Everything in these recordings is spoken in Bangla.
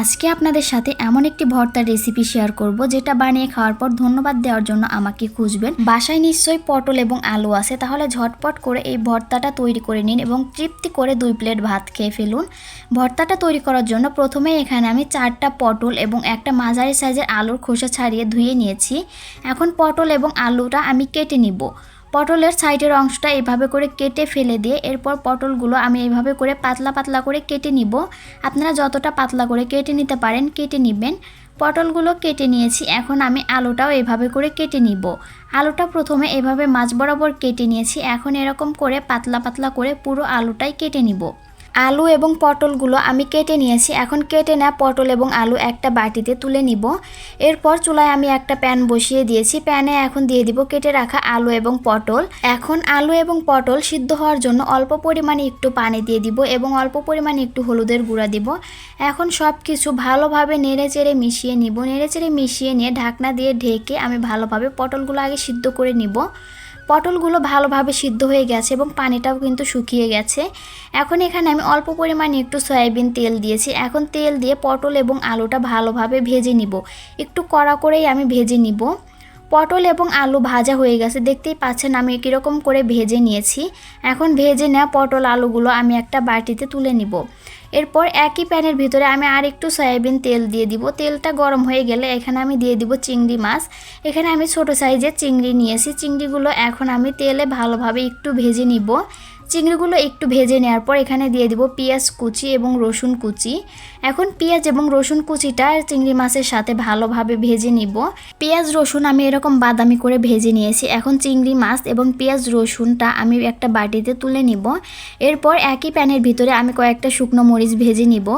আজকে আপনাদের সাথে এমন একটি ভর্তার রেসিপি শেয়ার করব, যেটা বানিয়ে খাওয়ার পর ধন্যবাদ দেওয়ার জন্য আমাকে খুঁজবেন। বাসায় নিশ্চয়ই পটল এবং আলু আছে, তাহলে ঝটপট করে এই ভর্তাটা তৈরি করে নিন এবং তৃপ্তি করে দুই প্লেট ভাত খেয়ে ফেলুন। ভর্তাটা তৈরি করার জন্য প্রথমে এখানে আমি চারটা পটল এবং একটা মাঝারি সাইজের আলুর খোসা ছাড়িয়ে ধুয়ে নিয়েছি। এখন পটল এবং আলুটা আমি কেটে নিব। পটলের সাইডের অংশটা এভাবে করে কেটে ফেলে দিয়ে এরপর পটলগুলো আমি এইভাবে করে পাতলা পাতলা করে কেটে নিব। আপনারা যতটা পাতলা করে কেটে নিতে পারেন, কেটে নেবেন। পটলগুলো কেটে নিয়েছি, এখন আমি আলুটাও এভাবে করে কেটে নিব। আলুটা প্রথমে এভাবে মাছ বরাবর কেটে নিয়েছি, এখন এরকম করে পাতলা পাতলা করে পুরো আলুটাই কেটে নিব। আলু এবং পটলগুলো আমি কেটে নিয়েছি। এখন কেটে নেওয়া পটল এবং আলু একটা বাটিতে তুলে নিব। এরপর চুলায় আমি একটা প্যান বসিয়ে দিয়েছি। প্যানে এখন দিয়ে দিব কেটে রাখা আলু এবং পটল। এখন আলু এবং পটল সিদ্ধ হওয়ার জন্য অল্প পরিমাণে একটু পানি দিয়ে দিব এবং অল্প পরিমাণে একটু হলুদের গুঁড়া দিব। এখন সব কিছু ভালোভাবে নেড়ে চেড়ে মিশিয়ে নিব। নেড়ে চেড়ে মিশিয়ে নিয়ে ঢাকনা দিয়ে ঢেকে আমি ভালোভাবে পটলগুলো আগে সিদ্ধ করে নিব। পটলগুলো ভালোভাবে সিদ্ধ হয়ে গেছে এবং পানিটাও কিন্তু শুকিয়ে গেছে। এখন এখানে আমি অল্প পরিমাণে একটু সয়াবিন তেল দিয়েছি। এখন তেল দিয়ে পটল এবং আলুটা ভালোভাবে ভেজে নিব। একটু কড়া করেই আমি ভেজে নিব। পটল এবং আলু ভাজা হয়ে গেছে। দেখতেই পাচ্ছেন আমি কীরকম করে ভেজে নিয়েছি। এখন ভেজে নেওয়া পটল আলুগুলো আমি একটা বাটিতে তুলে নিব। এরপর একই প্যানের ভিতরে আমি আর একটু সয়াবিন তেল দিয়ে দিব। তেলটা গরম হয়ে গেলে এখানে আমি দিয়ে দিব চিংড়ি মাছ। এখানে আমি ছোট সাইজের চিংড়ি নিয়েছি। চিংড়িগুলো এখন আমি তেলে ভালোভাবে একটু ভেজে নিব। চিংড়িগুলো একটু ভেজে নেওয়ার পর এখানে দিয়ে দিব পেঁয়াজ কুচি এবং রসুন কুচি। এখন পেঁয়াজ এবং রসুন কুচিটা চিংড়ি মাছের সাথে ভালোভাবে ভেজে নিব। পেঁয়াজ, রসুন আমি এরকম বাদামি করে ভেজে নিয়েছি। এখন চিংড়ি মাছ এবং পেঁয়াজ, রসুনটা আমি একটা বাটিতে তুলে নিব। এরপর একই প্যানের ভিতরে আমি কয়েকটা শুকনো মরিচ ভেজে নিব।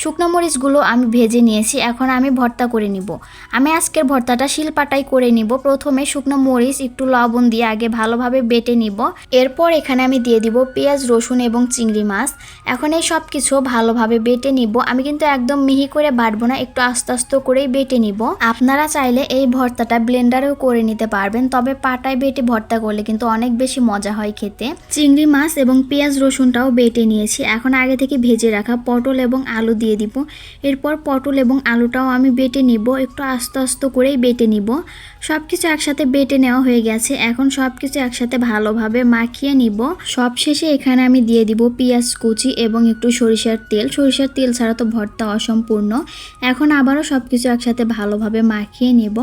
শুকনো মরিচগুলো আমি ভেজে নিয়েছি, এখন আমি ভর্তা করে নিব। আমি আজকের ভর্তাটা শিলপাটাই করে নিব। প্রথমে শুকনো মরিচ, একটু লবণ দিয়ে আগে ভালোভাবে বেটে নিব। এরপর এখানে আমি দিয়ে দিব পেঁয়াজ, রসুন এবং চিংড়ি মাছ। এখন এই সব কিছু ভালোভাবে বেটে নিব। আমি কিন্তু একদম মিহি করে বাটবো না, একটু আস্তে আস্তে করেই বেটে নিব। আপনারা চাইলে এই ভর্তাটা ব্লেন্ডারেও করে নিতে পারবেন, তবে পাটায় বেটে ভর্তা করলে কিন্তু অনেক বেশি মজা হয় খেতে। চিংড়ি মাছ এবং পেঁয়াজ, রসুনটাও বেটে নিয়েছি। এখন আগে থেকে ভেজে রাখা পটল এবং আলু দিয়ে দিব। এরপর পটল এবং আলুটাও আমি বেটে নিব। একটু আস্তে আস্তে করেই বেটে নিব। সব কিছু একসাথে বেটে নেওয়া হয়ে গেছে। এখন সব কিছু একসাথে ভালোভাবে মাখিয়ে নিব। সব শেষে এখানে আমি দিয়ে দিব পেঁয়াজ কুচি এবং একটু সরিষার তেল। সরিষার তেল ছাড়া তো ভর্তা অসম্পূর্ণ। এখন আবারও সব কিছু একসাথে ভালোভাবে মাখিয়ে নিব।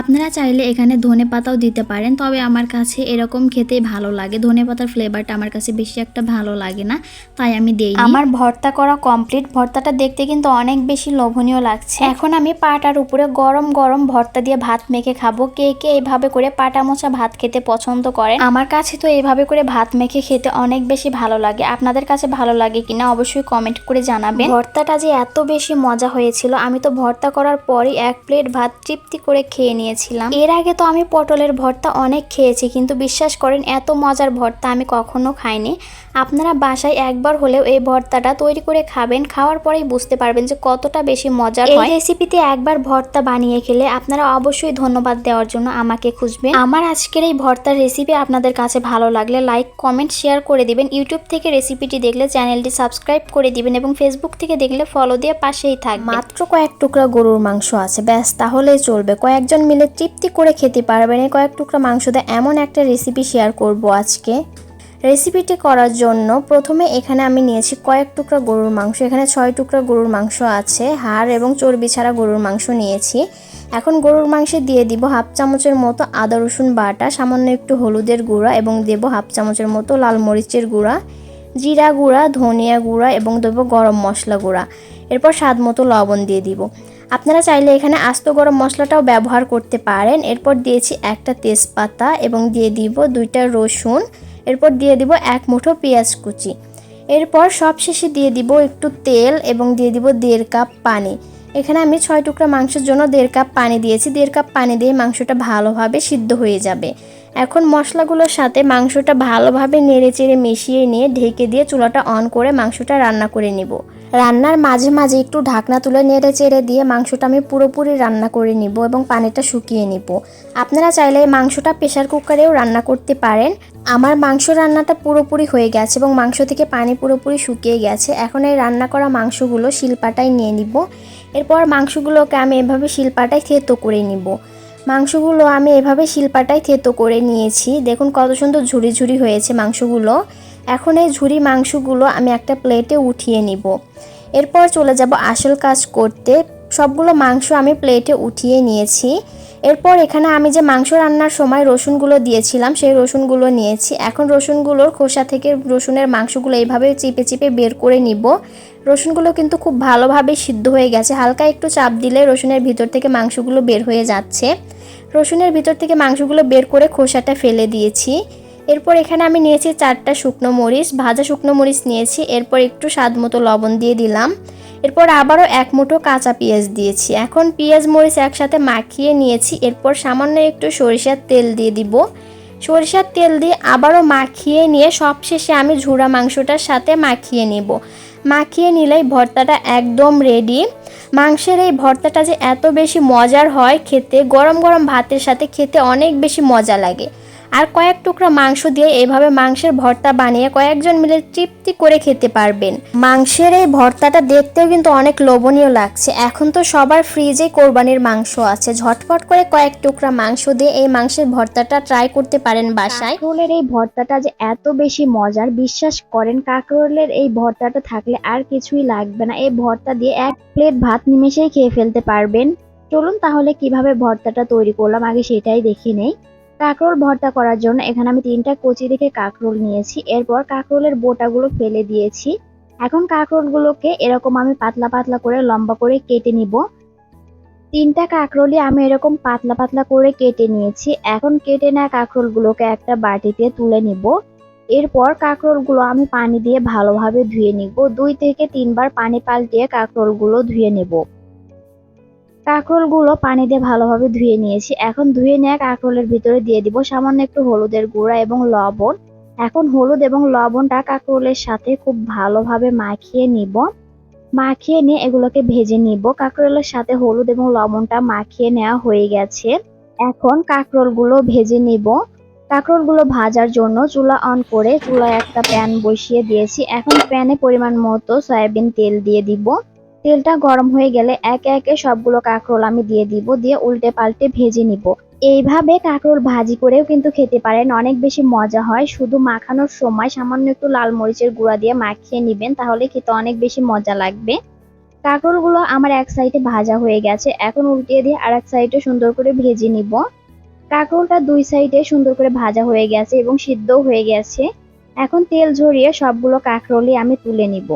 আপনারা চাইলে এখানে ধনে পাতাও দিতে পারেন, তবে আমার কাছে এরকম খেতেই ভালো লাগে। ধনে পাতার ফ্লেভারটা আমার কাছে বেশি একটা ভালো লাগে না, তাই আমি দেই আমার ভর্তা করা কমপ্লিট ভর্তাটা দেখতে কিন্তু অনেক বেশি লোভনীয় লাগছে। এখন আমি পাটার উপরে গরম গরম ভর্তা দিয়ে ভাত মেখে খাব। কে কে এইভাবে করে পাটা মোচা ভাত খেতে পছন্দ করেন? আমার কাছে তো এইভাবে করে ভাত মেখে খেতে অনেক বেশি ভালো লাগে। আপনাদের কাছে ভালো লাগে কিনা অবশ্যই কমেন্ট করে জানাবেন। ভর্তাটা যে এত বেশি মজা হয়েছিল, আমি তো ভর্তা করার পরই এক প্লেট ভাত তৃপ্তি করে খেয়ে নিয়েছিলাম। এর আগে তো আমি পটলের ভর্তা অনেক খেয়েছি, কিন্তু বিশ্বাস করেন এত মজার ভর্তা আমি কখনো খাইনি। আপনারা বাসায় একবার হলেও এই ভর্তাটা তৈরি করে খাবেন, খাওয়ার পরেই বুঝতে পারবেন যে কতটা বেশি মজার হয়। এই রেসিপিতে একবার ভর্তা বানিয়ে খেলে আপনারা অবশ্যই ধন্যবাদ দেওয়ার জন্য আমাকে খুঁজবেন। আমার আজকের এই ভর্তার রেসিপি আপনাদের কাছে ভালো লাগলে লাইক কমেন্ট শেয়ার করে দিবেন। ইউটিউব থেকে রেসিপিটি দেখলে চ্যানেলটি সাবস্ক্রাইব করে দিবেন এবং ফেসবুক থেকে দেখলে ফলো দিয়ে পাশেই থাকবে মাত্র কয়েক টুকরা গরুর মাংস আছে। ব্যাস তাহলেই চলবে। কয়েকজন মিলে তৃপ্তি করে খেতে পারবেন। এই কয়েক টুকরা মাংস দিয়ে এমন একটা রেসিপি শেয়ার করব আজকে। রেসিপিটি করার জন্য প্রথমে এখানে আমি নিয়েছি কয়েক টুকরা গরুর মাংস। এখানে ছয় টুকরা গরুর মাংস আছে, হাড় এবং চর্বি ছাড়া গরুর মাংস নিয়েছি। এখন গরুর মাংসে দিয়ে দিব হাফ চামচের মতো আদা, রসুন বাটা, সামান্য একটু হলুদের গুঁড়া এবং দেব হাফ চামচের মতো লাল মরিচের গুঁড়া, জিরা গুঁড়া, ধনিয়া গুঁড়া এবং দেবো গরম মশলা গুঁড়া। এরপর স্বাদ মতো লবণ দিয়ে দিব। আপনারা চাইলে এখানে আস্ত গরম মশলাটাও ব্যবহার করতে পারেন। এরপর দিয়েছি একটা তেজপাতা এবং দিয়ে দিব দুইটা রসুন এরপর দিয়ে দিব এক মুঠো পেঁয়াজ কুচি। এরপর সব শেষে দিয়ে দিব একটু তেল এবং দিয়ে দিব দেড় কাপ পানি। এখানে আমি ছয় টুকরা মাংসের জন্য দেড় কাপ পানি দিয়েছি। দেড় কাপ পানি দিয়ে মাংসটা ভালোভাবে সিদ্ধ হয়ে যাবে। এখন মশলাগুলোর সাথে মাংসটা ভালোভাবে নেড়ে চেড়ে মিশিয়ে নিয়ে ঢেকে দিয়ে চুলাটা অন করে মাংসটা রান্না করে নিব। রান্নার মাঝে মাঝে একটু ঢাকনা তুলে নেড়ে চেড়ে দিয়ে মাংসটা আমি পুরোপুরি রান্না করে নিব এবং পানিটা শুকিয়ে নিব। আপনারা চাইলে এই মাংসটা প্রেশার কুকারেও রান্না করতে পারেন। আমার মাংস রান্নাটা পুরোপুরি হয়ে গেছে এবং মাংস থেকে পানি পুরোপুরি শুকিয়ে গেছে। এখন এই রান্না করা মাংসগুলো শিলপাটায় নিয়ে নিব। এরপর মাংসগুলোকে আমি এভাবে শিলপাটায় থেতো করে নিব। মাংসগুলো আমি এভাবে শিলপাটায় থেতো করে নিয়েছি। দেখুন কত সুন্দর ঝুড়ি ঝুড়ি হয়েছে মাংসগুলো। এখন এই ঝুড়ি মাংসগুলো আমি একটা প্লেটে উঠিয়ে নিব। এরপর চলে যাব আসল কাজ করতে। সবগুলো মাংস আমি প্লেটে উঠিয়ে নিয়েছি। এরপর এখানে আমি যে মাংস রান্নার সময় রসুনগুলো দিয়েছিলাম, সেই রসুনগুলো নিয়েছি। এখন রসুনগুলোর খোসা থেকে রসুনের মাংসগুলো এইভাবে চিপে চিপে বের করে নিব। রসুনগুলো কিন্তু খুব ভালোভাবে সিদ্ধ হয়ে গেছে। হালকা একটু চাপ দিলে রসুনের ভিতর থেকে মাংসগুলো বের হয়ে যাচ্ছে। রসুনের ভিতর থেকে মাংসগুলো বের করে খোসাটা ফেলে দিয়েছি। এরপর এখানে আমি নিয়েছি চারটা শুকনো মরিচ, ভাজা শুকনো মরিচ নিয়েছি, এরপর একটু স্বাদ মতো লবণ দিয়ে দিলাম। এরপর আবারও এক মুঠো কাঁচা পেঁয়াজ দিয়েছি। এখন পেঁয়াজ মরিচ একসাথে মাখিয়ে নিয়েছি। এরপর সামান্য একটু সরিষার তেল দিয়ে দিব। সরিষার তেল দিয়ে আবারও মাখিয়ে নিয়ে সবশেষে আমি ঝুড়া মাংসটার সাথে মাখিয়ে নিব। মাখিয়ে নিলেই ভর্তাটা একদম রেডি মাংসের এই ভর্তাটা যে এত বেশি মজার হয় খেতে, গরম গরম ভাতের সাথে খেতে অনেক বেশি মজা লাগে। আর কয়েক টুকরা মাংস দিয়ে এইভাবে মাংসের ভর্তা বানিয়ে কয়েকজন মিলে তৃপ্তি করে খেতে পারবেন। মাংসের এই ভর্তাটা দেখতেও কিন্তু অনেক লোভনীয় লাগছে। এখন তো সবার ফ্রিজে কোরবানির মাংস আছে। ঝটপট করে কয়েক টুকরা মাংস দিয়ে এই মাংসের ভর্তাটা ট্রাই করতে পারেন বাসায়। কাঁকরোলের এই ভর্তাটা যে এত বেশি মজার, বিশ্বাস করেন, কাঁকরোলের এই ভর্তাটা থাকলে আর কিছুই লাগবে না। এই ভর্তা দিয়ে এক প্লেট ভাত নিমেষেই খেয়ে ফেলতে পারবেন। চলুন তাহলে কীভাবে ভর্তাটা তৈরি করলাম, আগে সেটাই দেখে নেই। কাঁকরোল ভর্তা করার জন্য এখানে আমি তিনটা কচি রেখে কাঁকরোল নিয়েছি। এরপর কাঁকরোলের বোটাগুলো ফেলে দিয়েছি। এখন কাঁকরোলগুলোকে এরকম আমি পাতলা পাতলা করে লম্বা করে কেটে নিব। তিনটা কাঁকরোলই আমি এরকম পাতলা পাতলা করে কেটে নিয়েছি। এখন কেটে নেওয়া কাঁকরোলগুলোকে একটা বাটিতে তুলে নিব। এরপর কাঁকরোলগুলো আমি পানি দিয়ে ভালোভাবে ধুয়ে নিব। দুই থেকে তিনবার পানি পাল্টিয়ে কাঁকরোলগুলো ধুয়ে নেব। কাঁকরোলগুলো পানি দিয়ে ভালোভাবে ধুয়ে নিয়েছি। এখন ধুয়ে নেওয়া কাঁকরোলের ভিতরে দিয়ে দিব সামান্য একটু হলুদের গুঁড়া এবং লবণ। এখন হলুদ এবং লবণটা কাঁকরোলের সাথে খুব ভালোভাবে মাখিয়ে নিব। মাখিয়ে নিয়ে এগুলোকে ভেজে নিব। কাঁকরোলের সাথে হলুদ এবং লবণটা মাখিয়ে নেওয়া হয়ে গেছে। এখন কাঁকরোলগুলো ভেজে নিব। কাঁকরোলগুলো ভাজার জন্য চুলা অন করে চুলায় একটা প্যান বসিয়ে দিয়েছি। এখন প্যানে পরিমাণ মতো সয়াবিন তেল দিয়ে দিব। তেলটা গরম হয়ে গেলে একে একে সবগুলো কাঁকরোল আমি দিয়ে দিব, দিয়ে উল্টে পাল্টে ভেজে নিব। এইভাবে কাঁকরোল ভাজি করেও কিন্তু খেতে পারেন, অনেক বেশি মজা হয়। শুধু মাখানোর সময় সামান্য একটু লাল মরিচের গুঁড়া দিয়ে মাখিয়ে নিবেন, তাহলে খেতে অনেক বেশি মজা লাগবে। কাঁকরোলগুলো আমার এক সাইডে ভাজা হয়ে গেছে, এখন উল্টিয়ে দিয়ে আর এক সাইডে সুন্দর করে ভেজে নিব। কাঁকরোলটা দুই সাইডে সুন্দর করে ভাজা হয়ে গেছে এবং সিদ্ধও হয়ে গেছে। এখন তেল ঝরিয়ে সবগুলো কাঁকরোলই আমি তুলে নিব।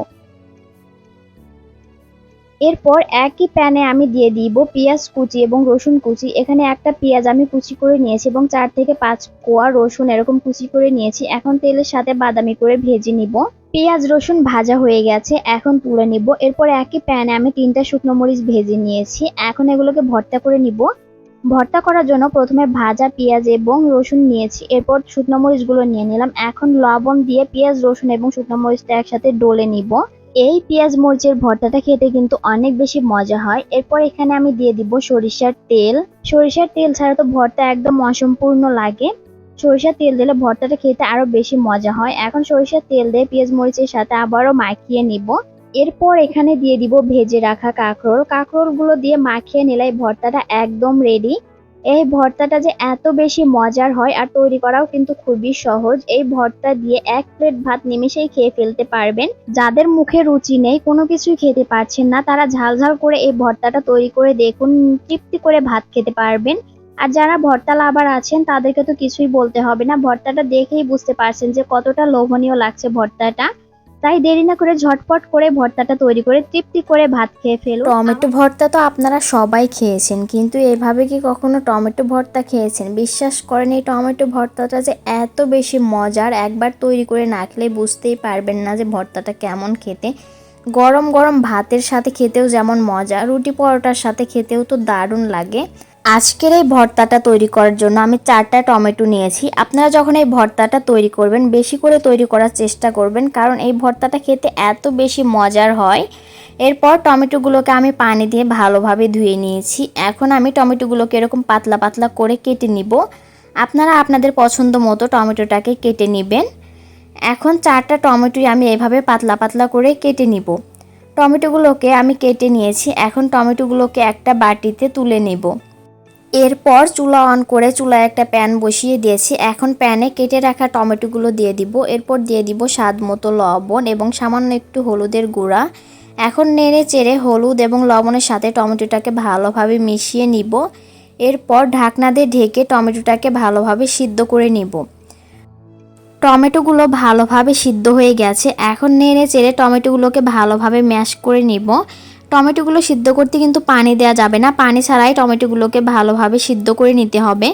এরপর একই প্যানে আমি দিয়ে দিব পেঁয়াজ কুচি এবং রসুন কুচি। এখানে একটা পেঁয়াজ আমি কুচি করে নিয়েছি এবং চার থেকে পাঁচ কোয়া রসুন এরকম কুচি করে নিয়েছি। এখন তেলের সাথে বাদামি করে ভেজে নিব। পেঁয়াজ, রসুন ভাজা হয়ে গেছে, এখন তুলে নিব। এরপর একই প্যানে আমি তিনটা শুকনো মরিচ ভেজে নিয়েছি। এখন এগুলোকে ভর্তা করে নিব। ভর্তা করার জন্য প্রথমে ভাজা পেঁয়াজ এবং রসুন নিয়েছি। এরপর শুকনো মরিচগুলো নিয়ে নিলাম। এখন লবণ দিয়ে পেঁয়াজ, রসুন এবং শুকনো মরিচটা একসাথে ডলে নিব। এই পেঁয়াজ মরিচের ভর্তাটা খেতে কিন্তু অনেক বেশি মজা হয়। এরপর এখানে আমি দিয়ে দিব সরিষার তেল। সরিষার তেল ছাড়া তো ভর্তা একদম অসম্পূর্ণ লাগে। সরিষার তেল দিলে ভর্তাটা খেতে আরও বেশি মজা হয়। এখন সরিষার তেল দিয়ে পেঁয়াজ মরিচের সাথে আবারও মাখিয়ে নিব। এরপর এখানে দিয়ে দিব ভেজে রাখা কাঁকরোল। কাঁকরোলগুলো দিয়ে মাখিয়ে নিলে ভর্তাটা একদম রেডি এই ভর্তাটা যে এত বেশি মজার হয় আর তৈরি করাও কিন্তু খুবই সহজ। এই ভর্তা দিয়ে এক প্লেট ভাত নিমেষেই খেয়ে ফেলতে পারবেন। যাদের মুখে রুচি নেই, কোনো কিছুই খেতে পারছেন না, তারা ঝাল ঝাল করে এই ভর্তাটা তৈরি করে দেখুন, তৃপ্তি করে ভাত খেতে পারবেন। আর যারা ভর্তা লাভার আছেন, তাদেরকে তো কিছুই বলতে হবে না। ভর্তাটা দেখেই বুঝতে পারছেন যে কতটা লোভনীয় লাগছে ভর্তাটা। তাই দেরি না করে ঝটপট করে ভর্তাটা তৈরি করে তৃপ্তি করে ভাত খেয়ে ফেলুন টমেটো ভর্তা তো আপনারা সবাই খেয়েছেন, কিন্তু এভাবে কি কখনো টমেটো ভর্তা খেয়েছেন? বিশ্বাস করেন, এই টমেটো ভর্তাটা যে এত বেশি মজার, একবার তৈরি করে না খেলে বুঝতেই পারবেন না যে ভর্তাটা কেমন খেতে। গরম গরম ভাতের সাথে খেতেও যেমন মজা, রুটি পরোটার সাথে খেতেও তো দারুণ লাগে। আজকের এই ভর্তাটা তৈরি করার জন্য আমি চারটা টমেটো নিয়েছি। আপনারা যখন এই ভর্তাটা তৈরি করবেন, বেশি করে তৈরি করার চেষ্টা করবেন, কারণ এই ভর্তাটা খেতে এত বেশি মজার হয়। এরপর টমেটোগুলোকে আমি পানি দিয়ে ভালোভাবে ধুয়ে নিয়েছি। এখন আমি টমেটোগুলোকে এরকম পাতলা পাতলা করে কেটে নিব। আপনারা আপনাদের পছন্দ মতো টমেটোটাকে কেটে নেবেন। এখন চারটা টমেটোই আমি এভাবে পাতলা পাতলা করে কেটে নিব। টমেটোগুলোকে আমি কেটে নিয়েছি। এখন টমেটোগুলোকে একটা বাটিতে তুলে নেব। এরপর চুলা অন করে চুলায় একটা প্যান বসিয়ে দিয়েছি। এখন প্যানে কেটে রাখা টমেটোগুলো দিয়ে দিব। এরপর দিয়ে দিব স্বাদ মতো লবণ এবং সামান্য একটু হলুদের গুঁড়া। এখন নেড়ে চেড়ে হলুদ এবং লবণের সাথে টমেটোটাকে ভালোভাবে মিশিয়ে নিব। এরপর ঢাকনা দিয়ে ঢেকে টমেটোটাকে ভালোভাবে সিদ্ধ করে নিব। টমেটোগুলো ভালোভাবে সিদ্ধ হয়ে গেছে। এখন নেড়ে চেড়ে টমেটোগুলোকে ভালোভাবে ম্যাশ করে নিব। টমেটোগুলো সিদ্ধ করতে কিন্তু পানি দেওয়া যাবে না। পানি ছাড়াই টমেটোগুলোকে ভালোভাবে সিদ্ধ করে নিতে হবে।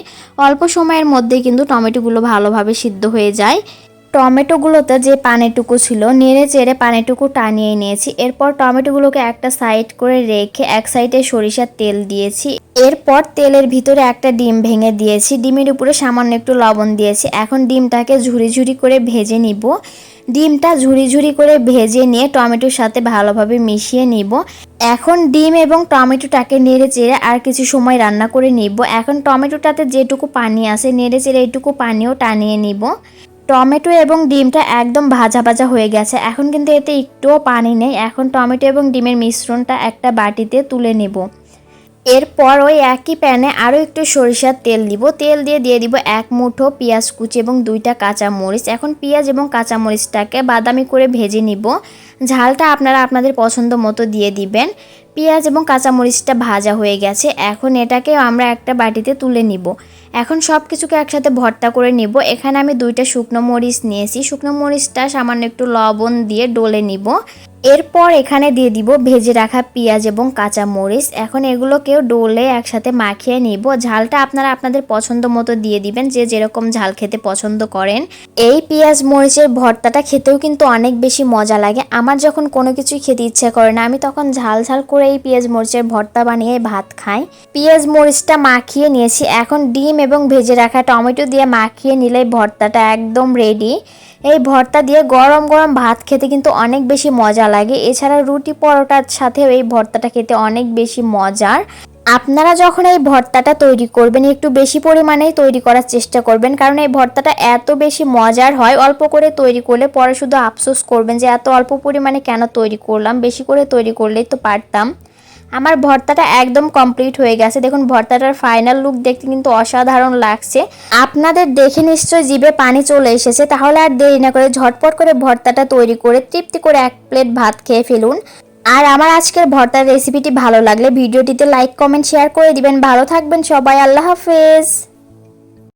অল্প সময়ের মধ্যে কিন্তু টমেটোগুলো ভালোভাবে সিদ্ধ হয়ে যায়। টমেটোগুলোতে যে পানিটুকু ছিল, নেড়ে চেড়ে পানিটুকু টানিয়ে নিয়েছি। এরপর টমেটোগুলোকে একটা সাইড করে রেখে এক সাইডে সরিষার তেল দিয়েছি। এরপর তেলের ভিতরে একটা ডিম ভেঙে দিয়েছি। ডিমের উপরে সামান্য একটু লবণ দিয়েছি। এখন ডিমটাকে ঝুরি ঝুরি করে ভেজে নিব। ডিমটা ঝুরি ঝুরি করে ভেজে নিয়ে টমেটোর সাথে ভালোভাবে মিশিয়ে নিব। এখন ডিম এবং টমেটোটাকে নেড়ে চেড়ে আর কিছু সময় রান্না করে নিব। এখন টমেটোটাতে যেটুকু পানি আছে, নেড়ে চেড়ে এইটুকু পানিও টানিয়ে নিব। টমেটো এবং ডিমটা একদম ভাজা ভাজা হয়ে গেছে। এখন কিন্তু এতে একটুও পানি নেই। এখন টমেটো এবং ডিমের মিশ্রণটা একটা বাটিতে তুলে নেব। এরপর ওই একই প্যানে আরও একটু সরিষার তেল দিব। তেল দিয়ে দিয়ে দিব এক মুঠো পেঁয়াজ কুচি এবং দুইটা কাঁচা মরিচ এখন পেঁয়াজ এবং কাঁচা মরিচটাকে বাদামি করে ভেজে নিব। ঝালটা আপনারা আপনাদের পছন্দ মতো দিয়ে দিবেন। পেঁয়াজ এবং কাঁচামরিচটা ভাজা হয়ে গেছে। এখন এটাকে আমরা একটা বাটিতে তুলে নিব। এখন সব কিছুকে একসাথে ভর্তা করে নিব। এখানে আমি দুইটা শুকনো মরিচ নিয়েছি। শুকনো মরিচটা সামান্য একটু লবণ দিয়ে ডলে নিব। এরপর এখানে দিয়ে দিব ভেজে রাখা পেঁয়াজ এবং কাঁচা মরিচ। এখন এগুলোকেও ডোলে একসাথে মাখিয়ে নিব। ঝালটা আপনারা আপনাদের পছন্দ মতো দিয়ে দিবেন, যে যেরকম ঝাল খেতে পছন্দ করেন। এই পেঁয়াজ মরিচের ভর্তাটা খেতেও কিন্তু অনেক বেশি মজা লাগে। আমার যখন কোনো কিছুই খেতে ইচ্ছে করে না, আমি তখন ঝাল ঝাল করে এই পেঁয়াজ মরিচের ভর্তা বানিয়ে ভাত খাই। পেঁয়াজ মরিচটা মাখিয়ে নিয়েছি। এখন ডিম এবং ভেজে রাখা টমেটো দিয়ে মাখিয়ে নিলে ভর্তাটা একদম রেডি এই ভর্তা দিয়ে গরম গরম ভাত খেতে কিন্তু অনেক বেশি মজা লাগে। এছাড়া রুটি পরোটার সাথেও এই ভর্তাটা খেতে অনেক বেশি মজার। আপনারা যখন এই ভর্তাটা তৈরি করবেন, একটু বেশি পরিমাণেই তৈরি করার চেষ্টা করবেন, কারণ এই ভর্তাটা এত বেশি মজার হয়, অল্প করে তৈরি করলে পরে শুধু আফসোস করবেন যে এত অল্প পরিমাণে কেন তৈরি করলাম, বেশি করে তৈরি করলেই তো পারতাম। আমার ভর্তাটা একদম কমপ্লিট হয়ে গেছে। দেখুন, ভর্তাটার ফাইনাল লুক দেখতে কিন্তু অসাধারণ লাগছে। আপনাদের দেখে নিশ্চয় জিভে পানি চলে এসেছে। তাহলে আর দেরি না করে ঝটপট করে ভর্তাটা তৈরি করে, তৃপ্তি করে এক প্লেট ভাত খেয়ে ফেলুন। আর আমার আজকের ভর্তার রেসিপিটি ভালো লাগলে ভিডিওটিতে লাইক কমেন্ট শেয়ার করে দিবেন। ভালো থাকবেন সবাই। আল্লাহ হাফেজ।